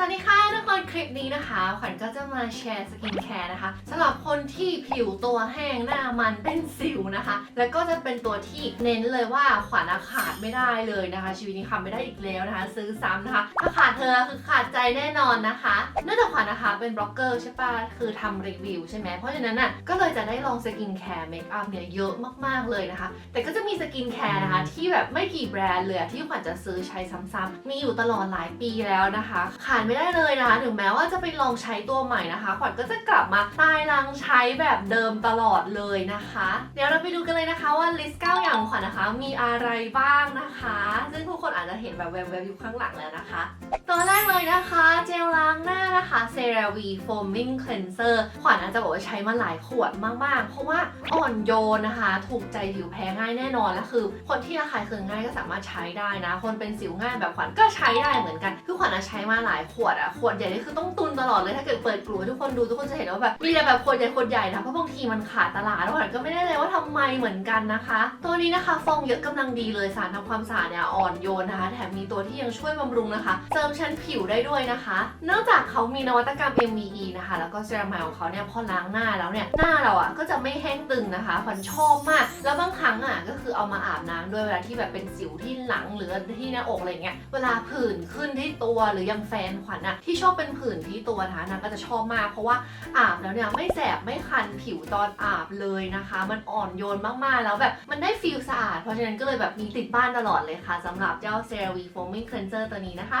สวัสดีค่ะทุกคนคลิปนี้นะคะ ขวัญก็จะมาแชร์สกินแคร์นะคะสำหรับคนที่ผิวตัวแห้งหน้ามันเป็นสิวนะคะ แล้วก็จะเป็นตัวที่เน้นเลยว่าขวัญขาดไม่ได้เลยนะคะ ชีวิตนี้ขาดไม่ได้อีกแล้วนะคะ ซื้อซ้ำนะคะ ถ้าขาดเธอคือขาดใจแน่นอนนะคะเนื่องจากขวัญนะคะเป็นบล็อกเกอร์ใช่ปะคือทำรีวิวใช่ไหมเพราะฉะนั้นน่ะก็เลยจะได้ลองสกินแคร์เมคอัพเนี่ยเยอะมากๆเลยนะคะ แต่ก็จะมีสกินแคร์นะคะที่แบบไม่กี่แบรนด์เลยอที่ขวัญจะซื้อใช้ซ้ำๆมีอยู่ตลอดหลายปีแล้วนะคะขาดไม่ได้เลยนะคะ ถึงแม้ว่าจะไปลองใช้ตัวใหม่นะคะขวัญก็จะกลับมาตายรังใช้แบบเดิมตลอดเลยนะคะ เดี๋ยวเราไปดูกันเลยนะคะว่าลิสต์9อย่างของขวัญนะคะ มีอะไรบ้างนะคะ ซึ่งทุกคนอาจจะเห็นแบบแวบๆอยู่ข้างหลังแล้วนะคะตัวแรกเลยนะคะเจลล้างหน้านะคะ CeraVe Foaming Cleanser ขวัญอาจจะบอกว่าใช้มาหลายขวดมากๆ เพราะว่าอ่อนโยนนะคะ ถูกใจผิวแพ้ง่ายแน่นอนและคือ คนที่ระคายเคืองง่ายก็สามารถใช้ได้นะ คนเป็นสิวง่ายแบบขวัญก็ใช้ได้เหมือนกัน คือขวัญอะใช้มาหลายขวดอะขวดใหญ่นี่คือต้องตุนตลอดเลยถ้าเกิดเปิดกลุ่มทุกคนดูทุกคนจะเห็นว่าแบบมีแต่แบบขวดใหญ่ขวดใหญ่นะเพราะบางทีมันขาดตลาดแล้วขวัญก็ไม่ได้เลยว่าทำไมเหมือนกันนะคะ ตัวนี้นะคะฟองเยอะกำลังดีเลยสารทำความสะอาดเนี่ยอ่อนโยนนะคะ แถมมีตัวที่ยังช่วยบำรุงนะคะเสริมชั้นผิวได้ด้วยนะคะเนื่องจากเขามีนวัตกรรม MVE นะคะ แล้วก็เซรามายของเขาเนี่ยพอล้างหน้าแล้วเนี่ยหน้าเราอะก็จะไม่แห้งตึงนะคะขวัญชอบมาก แล้วบางครั้งอะก็คือเอามาอาบน้ำด้วยเวลาที่แบบเป็นสิวที่หลังหรือที่หน้าอกอะไรเงี้ยเวลาผื่นขึ้นที่ตัวหรืออยังแฟนขวัญอะที่ชอบเป็นผื่นที่ตัวนะคะนางก็จะชอบมาก เพราะว่าอาบแล้วเนี่ยไม่แสบไม่คันผิวตอนอาบเลยนะคะ มันอ่อนโยนมากๆ แล้วแบบมันได้ฟีลสะอาด เพราะฉะนั้นก็เลยแบบมีติดบ้านตลอดเลยค่ะสำหรับเจ้า CeraVe Foaming Cleanser ตัวนี้นะคะ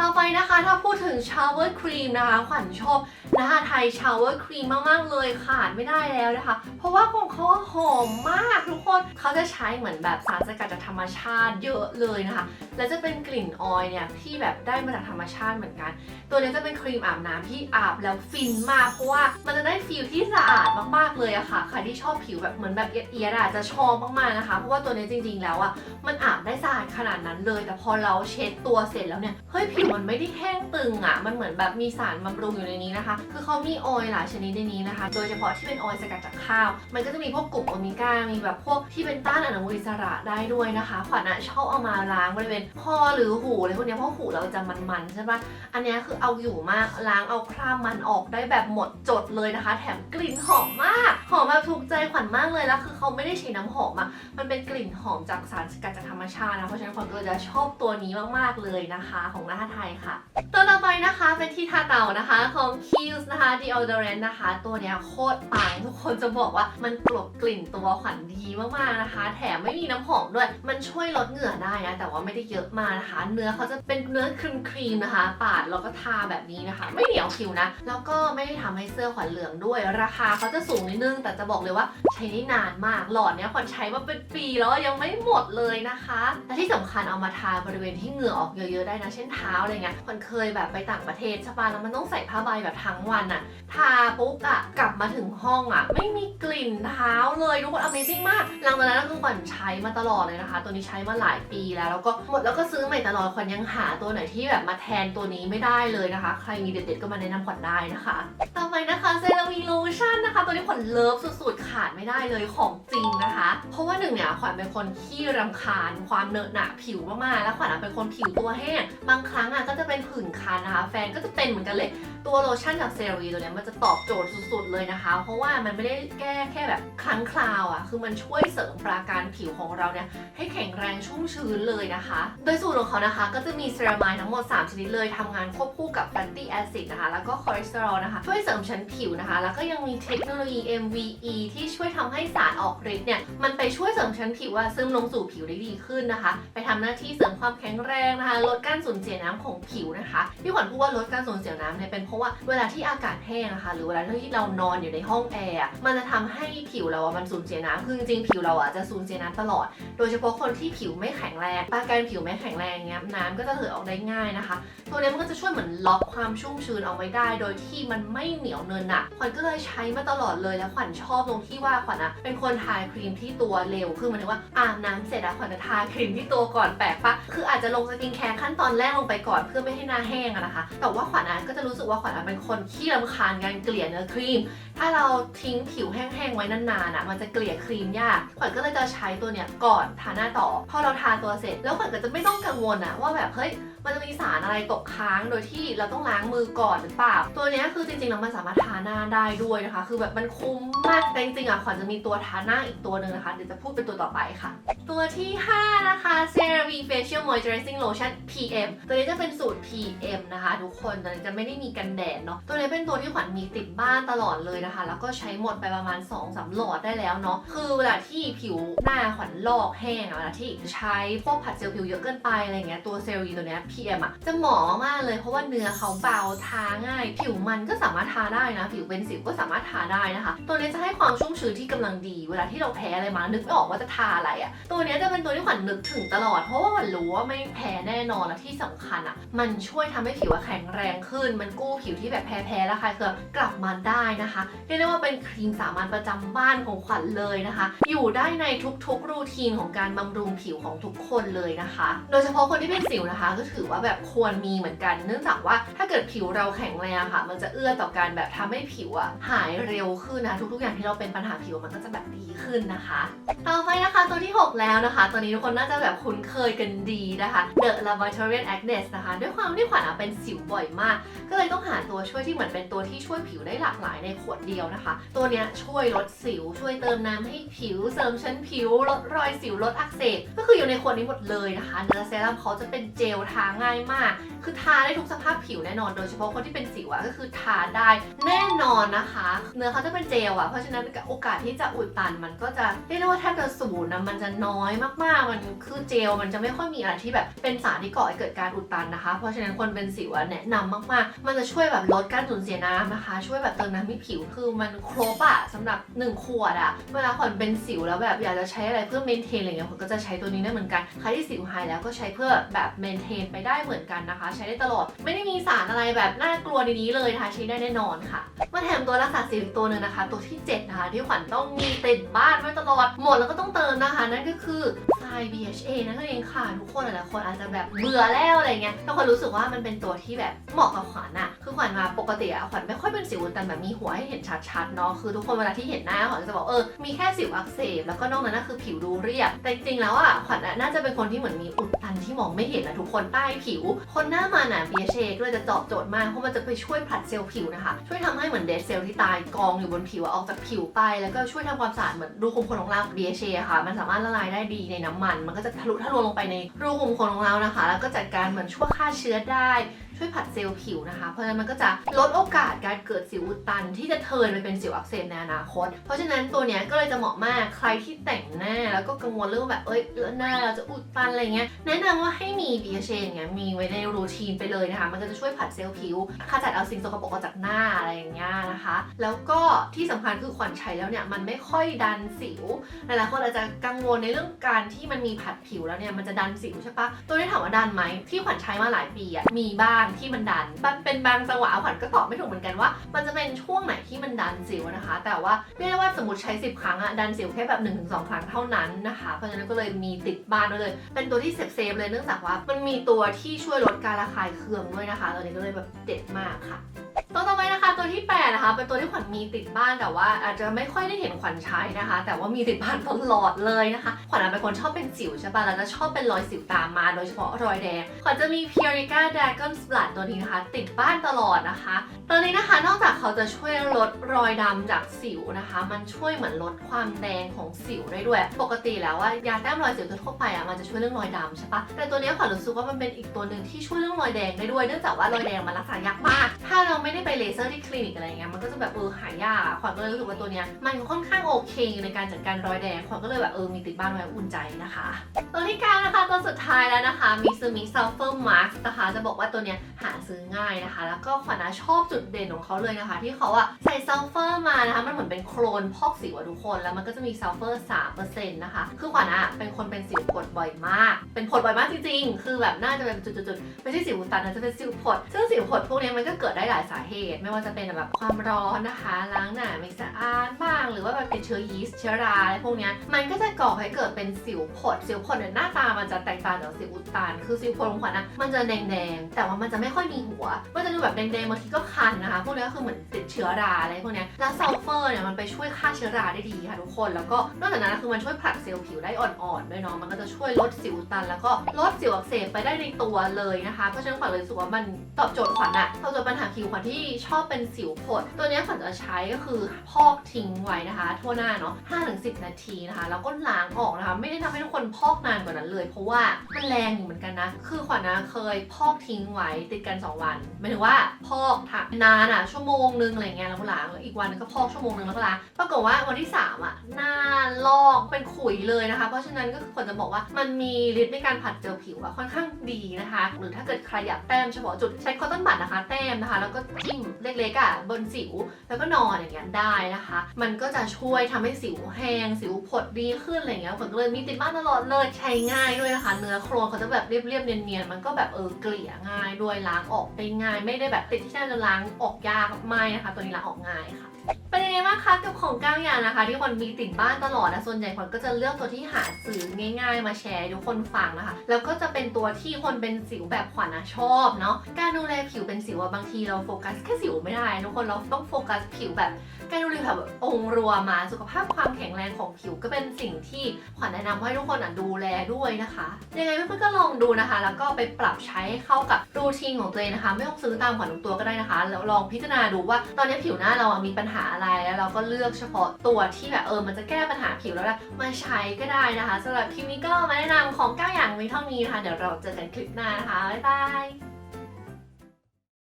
ต่อไปนะคะถ้าพูดถึง shower cream นะคะ ขวัญชอบนะคะไทย shower cream มากๆเลยขาดไม่ได้แล้วนะคะ เพราะว่าของเขาหอมมากทุกคนเขาจะใช้เหมือนแบบสารสกัดจากธรรมชาติเยอะเลยนะคะ แล้วจะเป็นกลิ่นออยเนี่ยที่แบบได้มาจากธรรมชาติเหมือนกันตัวนี้จะเป็นครีมอาบน้ำที่อาบแล้วฟินมากเพราะว่ามันจะได้ฟีลที่สะอาดมากๆเลยอะค่ะใครที่ชอบผิวแบบเหมือนแบบเอียดๆอะจะชอบมากๆนะคะ เพราะว่าตัวนี้จริงๆแล้วอะมันอาบได้สะอาดขนาดนั้นเลย แต่พอเราเช็ดตัวเสร็จแล้วเนี่ยเฮ้ยผิวมันไม่ได้แห้งตึงอะมันเหมือนแบบมีสารบำรุงอยู่ในนี้นะคะ คือเขามีออยล์หลายชนิดในนี้นะคะ โดยเฉพาะที่เป็นออยล์สกัดจากข้าว มันก็จะมีพวกกลุ่มโอเมก้ามีแบบพวกที่เป็นต้านอนุมูลอิสระได้ด้วยนะคะขวัญอะชอบเอามาล้างบริเวณคอหรือหูอะไรพวกเนี้ยเพราะหูเราจะมันๆใช่ปะอันนี้คือเอาอยู่มากล้างเอาคราบมันออกได้แบบหมดจดเลยนะคะ แถมกลิ่นหอมมาก หอมแบบถูกใจขวัญมากเลยแล้วคือเขาไม่ได้ใช้น้ำหอมอะมันเป็นกลิ่นหอมจากสารสกัดจากธรรมชาตินะเพราะฉะนั้นขวัญก็จะชอบตัวนี้มากๆเลยนะคะ ของหน้าไทยค่ะ ตัวต่อไปนะคะเป็นที่ทาเต่านะคะของ k i e l s นะคะ deodorant นะคะ ตัวเนี้ยโคตรปังทุกคนจะบอกว่ามันกลบกลิ่นตัวขวัญดีมากๆนะคะ แถมไม่มีน้ำหอมด้วย มันช่วยลดเหงื่อได้นะแต่ว่าไม่ได้เยอะมากนะคะ เนื้อเขาจะเป็นเนื้อครีมครีมๆนะคะ ปาดแล้วก็ทาแบบนี้นะคะ ไม่เหนียวผิวนะ แล้วก็ไม่ได้ทำให้เสื้อขวัญเหลืองด้วย ราคาเขาจะสูงนิดนึง แต่จะบอกเลยว่าใช้ได้นานมาก หลอดเนี้ยขวัญใช้มาเป็นปีแล้วยังไม่หมดเลยนะคะและที่สำคัญเอามาทาบริเวณที่เหงื่อออกเยอะๆได้นะ เช่นเท้าอะไรเงี้ยขวัญเคยแบบไปต่างประเทศใช่ปะแล้วมันต้องใส่ผ้าใบแบบทั้งวันอะทาปุ๊บอะกลับมาถึงห้องอะไม่มีกลิ่นเท้าเลยทุกคน Amazing มาก หลังจากนั้นก็คือขวัญใช้มาตลอดเลยนะคะ ตัวนี้ใช้มาหลายปีแล้ว แล้วก็หมดแล้วก็ซื้อใหม่ตลอดขวัญยังหาตัวไหนที่แบบมาแทนตัวนี้ไม่ได้เลยนะคะ ใครมีเด็ดๆก็มาแนะนำขวัญได้นะคะ ต่อไปนะคะเซรามีโลชั่นนะคะ ตัวนี้ขวัญเลิฟสุดๆ ขาดไม่ได้เลยของจริงนะคะ เพราะว่าหนึ่งเนี่ยขวัญเป็นคนขี้รำคาญความเนอะหนะผิวมากๆ แล้วขวัญเป็นคนผิวตัวแห้ง บางครั้งอะก็จะเป็นผื่นคันนะคะ แฟนก็จะเป็นเหมือนกันเลย ตัวโลชั่นจากเซรีตัวนี้มันจะตอบโจทย์สุดๆเลยนะคะ เพราะว่ามันไม่ได้แก้แค่แบบครั้งคราวอะ คือมันช่วยเสริมปราการผิวของเราเนี่ยให้แข็งแรงชุ่มชื้นเลยนะคะ โดยสูตรของเขานะคะ ก็จะมีเซรามายทั้งหมด 3 ชนิดเลยทำงานควบคู่กับแฟตตี้แอซิดนะคะ แล้วก็คอเลสเตอรอลนะคะ ช่วยเสริมชั้นผิวนะคะ แล้วก็ยังมีเทคโนโลยี MVE ที่ช่วยทำให้สารออกฤทธิ์เนี่ย มันไปช่วยเสริมชั้นผิวว่าซึมลงสู่ผิวได้ดีขึ้นนะคะ ไปทำหน้าที่เสริมความแข็งแรงนะคะ ลดการสูญเสียน้ำของผิวนะคะ ที่ขวัญพูดว่าลดการสูญเสียน้ำเนี่ยเป็นเพราะว่าเวลาที่อากาศแห้งนะคะ หรือเวลาที่เรานอนอยู่ในห้องแอร์มันจะทำให้ผิวเราอะมันสูญเสียน้ำคือจริงๆผิวเราอะจะสูญเสียน้ำตลอด โดยเฉพาะคนที่ผิวไม่แข็งแรงปาการผิวไม่แข็งแรงเงี้ยน้ำก็จะเหือออกได้ง่ายนะคะ ตัวนี้ยมันจะช่วยเหมือนล็อกความชุ่มชื้นเอาไว้ได้ โดยที่มันไม่เหนียวเนินหนักขวัญก็เลยใช้มาตลอดเลยแล้วขวัญชอบตรงที่ว่าขวัญอะเป็นคนทาครีมที่ตัวเร็วคือมันถึงว่าอาบน้ำเสร็จแล้วขวัญจะทาครีมที่ตัวก่อนแปลกปะคืออาจจะลงสกินแคร์ขั้นตอนแรกลงไปก่อนเพื่อไม่ให้หน้าแห้งอะนะคะ แต่ว่าขวัญอะก็จะรู้สึกว่าขวัญอะเป็นคนขี้รำคาญการเกลี่ยเนื้อครีม ถ้าเราทิ้งผิวแห้งๆไว้นานๆอะมันจะเกลี่ยครีมยากขวัญก็เลยจะใช้ตัวเนี้ยก่อนทาหน้าต่อ พอเราทาตัวเสร็จ แล้วขวัญก็จะไม่ต้องกังวลอะว่าแบบเฮ้ย มันจะมีสารอะไรตกค้างโดยที่เราต้องล้างมือก่อนหรือเปล่า ตัวนี้คือจริงๆแล้วมันสามารถทาหน้าได้ด้วยนะคะ คือแบบมันคุ้มมากแต่จริงๆอะขวัญจะมีตัวทาหน้าอีกตัวหนึ่งนะคะ เดี๋ยวจะพูดเป็นตัวต่อไปค่ะ ตัวที่ 5 นะคะ CeraVe Facial Moisturizing Lotion PM ตัวนี้จะเป็นสูตร PM นะคะ ทุกคนตัวนี้จะไม่ได้มีกันแดดเนาะตัวนี้เป็นตัวที่ขวัญมีติดบ้านตลอดเลยนะคะ แล้วก็ใช้หมดไปประมาณ2-3สามหลอดได้แล้วเนาะคือเวลาที่ผิวหน้าขวัญลอกแห้งเวลาที่ใช้พวกผัดเซลล์ผิวเยอะเกินไปอะไรเงี้ยตัวเซลล์ตัวเทีย PM อะจะเหมาะมากเลยเพราะว่าเนื้อเขาเบาทาง่าย ผิวมันก็สามารถทาได้นะ ผิวเป็นสิวก็สามารถทาได้นะคะ ตัวนี้จะให้ความชุ่มชื้นที่กำลังดี เวลาที่เราแพ้อะไรมานึกไม่ออกว่าจะทาอะไรอะตัวนี้จะเป็นตัวที่ขวัญนึกถึงตลอดเพราะว่าขวัญรู้ว่าไม่แพ้แน่นอนและที่สำคัญอะมันช่วยทำให้ผิวแข็งแรงขึ้น มันกู้ผิวที่แบบแพ้ๆแล้วค่ะคือกลับมาได้นะคะเรียกได้ว่าเป็นครีมสามัญประจำบ้านของขวัญเลยนะคะ อยู่ได้ในทุกๆรูทีนของการบำรุงผิวของทุกคนเลยนะคะ โดยเฉพาะคนที่เป็นสิวนะคะก็ถือว่าแบบควรมีเหมือนกัน เนื่องจากว่าถ้าเกิดผิวเราแข็งแรงค่ะ มันจะเอื้อต่อการแบบทำให้ผิวอะหายเร็วขึ้นนะทุกๆ อย่างที่เราเป็นปัญหาผิวมันก็จะแบบดีขึ้นนะคะ ต่อไปนะคะตัวที่ 6 แล้วนะคะ ตัวนี้ทุกคนน่าจะแบบคุ้นเคยกันดีนะคะ The Laboratorian Acne นะคะ ด้วยความที่ขวัญอะเป็นสิวบ่อยมาก ก็เลยต้องหาตัวช่วยที่เหมือนเป็นตัวที่ช่วยผิวได้หลากหลายในขวดเดียวนะคะ ตัวเนี้ยช่วยลดสิว ช่วยเติมน้ำให้ผิว เสริมชั้นผิว ลดรอยสิว ลดอักเสบ ก็คืออยู่ในขวดนี้หมดเลยนะคะ เนื้อเซรั่มเขาจะเป็นเจลทางง่ายมาก คือทาได้ทุกสภาพผิวแน่นอน โดยเฉพาะคนที่เป็นสิวอะก็คือทาได้แน่นอนนะคะ เนื้อเขาจะเป็นเจลอะเพราะฉะนั้นโอกาสที่จะอุดตันมันก็จะเรียกได้ว่าแทบจะศูนย์นะมันจะน้อยมากๆ มันคือเจลมันจะไม่ค่อยมีอะไรที่แบบเป็นสารที่ก่อให้เกิดการอุดตันนะคะ เพราะฉะนั้นคนเป็นสิวแนะนำมากๆ มันจะช่วยแบบลดการสูญเสียน้ำนะคะ ช่วยแบบเติมน้ำให้ผิวคือมันครบอะสำหรับหนึ่งขวดอะเวลาคนเป็นสิวแล้วแบบอยากจะใช้อะไรเพื่อเมนเทนอะไรเงี้ยคนก็จะใช้ตัวนี้ได้เหมือนกันใครที่สิวหายแล้วก็ใช้เพื่อแบบเมนเทนไปได้เหมือนกันนะคะใช้ได้ตลอด ไม่ได้มีสารอะไรแบบน่ากลัวในนี้เลยนะคะใช้ได้แน่นอนค่ะ มาแถมตัวรักษาสิวอีตัวหนึ่งนะคะ ตัวที่ 7 นะคะ ที่ขวัญต้องมีติดบ้านไว้ตลอดหมดแล้วก็ต้องเติมนะคะ นั่นก็คือ i BHA นั่นเองค่ะ ทุกคนหลายๆคนอาจจะแบบเบื่อแล้วอะไรเงี้ยแต่ขวัญรู้สึกว่ามันเป็นตัวที่แบบเหมาะกับขวัญอะคือขวัญมาปกติอะขวัญไม่ค่อยเป็นสิวอันแบบมีหัวให้เห็นชัดๆเนาะคือทุกคนเวลาที่เห็นหน้าขวัญจะบอกเออมีแค่สิวอักเสบแล้วก็นอกนั้นน่ะคือผิวดูเรียบ แต่จริงๆแล้วอะขวัญน่าจะเป็นคนที่เหมือนมีอุดตันที่มองไม่เห็นนะทุกคนใต้ผิว คนหน้ามันอะ BHA ก็เลยจะตอบโจทย์มากเพราะมันจะไปช่วยผลัดเซลล์ผิวนะคะช่วยทำให้เหมือนเดดเซลล์ที่ตายกองอยู่บนผิวออกจากผิวไป แล้วก็ช่วยทำความสะอาดเหมือนรูขุมขนของเรา BHA ค่ะ มันสามารถละลายได้ดีในน้ำมันมันก็จะทะลุทะลวงลงไปในรูขุมขนของเรานะคะ แล้วก็จัดการเหมือนช่วยฆ่าเชื้อได้ ช่วยผัดเซลล์ผิวนะคะ เพราะฉะนั้นมันก็จะลดโอกาสการเกิดสิวอุดตัน ที่จะเทินไปเป็นสิวอักเสบในอนาคต เพราะฉะนั้นตัวเนี้ยก็เลยจะเหมาะมากใครที่แต่งหน้า แล้วก็กังวลเรื่องแบบเอ้ยหน้าเราจะอุดตันอะไรเงี้ยแนะนำว่าให้มี BHA อย่างเงี้ยมีไว้ในรูทีนไปเลยนะคะ มันก็จะช่วยผัดเซลล์ผิวขจัดเอาสิ่งสกปรกออกจากหน้าอะไรอย่างเงี้ยนะคะ แล้วก็ที่สำคัญคือขวัญใช้แล้วเนี่ยมันไม่ค่อยดันสิวหลายๆคนอาจจะกังวลในเรื่องการที่มันมีผัดผิวแล้วเนี่ยมันจะดันสิวใช่ปะตัวนี้ถามว่าดันไหมที่ขวัญใช้มาหลายปีอะมีบ้างที่มันดัน มันเป็นบางจังหวะขวัญก็ตอบไม่ถูกเหมือนกันว่า มันจะเป็นช่วงไหนที่มันดันสิวนะคะ แต่ว่าเรียกได้ว่าสมมติใช้ 10 ครั้งอะดันสิวแค่แบบ1-2ครั้งเท่านั้นนะคะ เพราะฉะนั้นก็เลยมีติดบ้านไว้เลย เป็นตัวที่เซฟเซฟเลยเนื่องจากว่ามันมีตัวที่ช่วยลดการระคายเคืองด้วยนะคะตอนนี้ก็เลยแบบเด็ดมากค่ะ ตัวต่อไปนะคะตัวที่8นะคะเป็นตัวที่ขวัญมีติดบ้านแต่ว่า อาจจะไม่ค่อยได้เห็นขวัญใช้นะคะ แต่ว่ามีติดบ้านตลอดเลยนะคะ ขวัญอะเป็นคนชอบเป็นสิวใช่ปะแล้วจะชอบเป็นรอยสิวตามมา โดยเฉพาะรอยแดงขวัญจะมี Purica Dragon Blood ตัวนี้นะคะ ติดบ้านตลอดนะคะ ตัวนี้นะคะนอกจากเขาจะช่วยลดรอยดำจากสิวนะคะ มันช่วยเหมือนลดความแดงของสิวได้ด้วย ปกติแล้วว่ายาแต้มรอยสิวทั่วไปอะมันจะช่วยเรื่องรอยดำใช่ปะแต่ตัวนี้ขวัญรู้สึกว่ามันเป็นอีกตัวหนึ่งที่ช่วยเรื่องรอยแดงได้ด้วยเนื่องจากว่ารอยแดงมันรักษายากมาก ถ้าเราไม่ได้ไปเลเซอร์ที่คลินิกอะไรเงี้ยมันก็จะแบบเออหายากขวัญก็เลยรู้สึกว่าตัวเนี้ยมันค่อนข้างโอเคในการจัดการรอยแดงขวัญก็เลยแบบเออมีติดบ้านไว้อุ่นใจนะคะ ตัวที่เก้านะคะตัวสุดท้ายแล้วนะคะมิซูมิซัลเฟอร์มาร์นะคะจะบอกว่าตัวเนี้ยหาซื้อง่ายนะคะ แล้วก็ขวัญนะชอบจุดเด่นของเขาเลยนะคะ ที่เขาอะใส่ซัลเฟอร์มานะคะมันเหมือนเป็นโครนพอกสิวอะทุกคนแล้วมันก็จะมีซัลเฟอร์3%นะคะคือขวัญอะเป็นคนเป็นสิวผดบ่อยมาก เป็นผดบ่อยมากจริงๆ คือแบบน่าจะเป็นจุดๆไม่ใช่สิวอุดตันนะจะเป็นสิวผดซึ่งสิวผดพวกนี้มันก็เกิดได้หลายสาเหตุไม่ว่าจะเป็นแบบความร้อนนะคะล้างหน้าไม่สะอาดบ้าง หรือว่าแบบเป็นเชื้อยีสต์เชื้อราอะไรพวกนี้มันก็จะก่อให้เกิดเป็นสิวผดสิวผดเนี่ยหน้าตามันจะแตกต่างจากสิวอุดตันคือสิวผดของขวัญนะมันจะแดงๆแต่ว่ามันจะไม่ค่อยมีหัวมันจะดูแบบแดงๆบางทีก็คันนะคะพวกนี้ก็คือเหมือนติดเชื้อราอะไรพวกนี้แล้วซัลเฟอร์เนี่ยมันไปช่วยฆ่าเชื้อราได้ดีค่ะทุกคน แล้วก็นอกจากนั้นคือมันช่วยผลัดเซลล์ผิวได้อ่อนๆด้วยเนาะมันก็จะช่วยลดสิวอุดตัน แล้วก็ลดสิวอักเสบไปได้ในตัวเลยนะคะเพราะฉะนั้นขวัญเลยรู้สึกว่ามันตอบโจทย์ขวัญอะตอบโจทย์ปัญหาผิวขวัญที่ชอบเป็นสิวผด ตัวนี้ขวัญจะใช้ก็คือพอกทิ้งไว้นะคะ ทั่วหน้าเนาะ5-10 นาทีนะคะ แล้วก็ล้างออกนะคะ ไม่ได้ทำให้ทุกคนพอกนานกว่านั้นเลย เพราะว่ามันแรงอยู่เหมือนกันนะ คือขวัญนะเคยพอกทิ้งไว้ติดกัน 2 วันหมายถึงว่าพอกทานานอะชั่วโมงนึงอะไรเงี้ยแล้วก็ล้างอีกวันก็พอกชั่วโมงนึงแล้วก็ล้างปรากฏว่าวันที่ 3อะหน้าลอกเป็นขุยเลยนะคะ เพราะฉะนั้นก็คือควรจะบอกว่ามันมีฤทธิ์ในการผัดเจลผิวอะค่อนข้างดีนะคะ หรือถ้าเกิดใครอยากแต้มเฉพาะจุดใช้คอตตอนบัดนะคะ แต้มนะคะ แล้วก็จิ้มเล็กๆอะบนสิวแล้วก็นอนอย่างเงี้ยได้นะคะ มันก็จะช่วยทำให้สิวแห้งสิวผดดีขึ้นอะไรเงี้ยฝนก็เลยมีติดบ้านตลอดเลยใช้ง่ายด้วยนะคะ เนื้อโครนเขาจะแบบเรียบๆเนียนๆมันก็แบบเออเกลี่ยง่ายด้วยล้างออกได้ง่าย ไม่ได้แบบติดที่หน้าจะล้างออกยากไม่นะคะ ตัวนี้ล้างออกง่ายค่ะเป็นยังไงบ้างคะกับของก้าวยานะคะ ที่คนมีติดบ้านตลอดนะส่วนใหญ่คนก็จะเลือกตัวที่หาซื้อง่าย ๆ มาแชร์ทุกคนฟังนะคะ แล้วก็จะเป็นตัวที่คนเป็นสิวแบบขวัญนะชอบเนาะการดูแลผิวเป็นสิวบางทีเราโฟกัสแค่สิวไม่ได้ทุกคนเราต้องโฟกัสผิวแบบการดูแลแบบองค์รวมมาสุขภาพความแข็งแรงของผิวก็เป็นสิ่งที่ขวัญแนะนำให้ทุกคนดูแลด้วยนะคะยังไงเพื่อนๆก็ลองดูนะคะ แล้วก็ไปปรับใช้ให้เข้ากับรูทีนของตัวเองนะคะ ไม่ต้องซื้อตามขวัญทุกตัวก็ได้นะคะแล้วลองพิจารณาดูว่าตอนนี้ผิวหน้าเรามีปัญหาอะไรแล้วเราก็เลือกเฉพาะตัวที่แบบเออมันจะแก้ปัญหาผิวแล้วมาใช้ก็ได้นะคะสำหรับคลิปนี้ก็มาแนะนำของ 9 อย่างมีเท่านี้นะคะเดี๋ยวเราเจอกันคลิปหน้านะคะบ๊ายบาย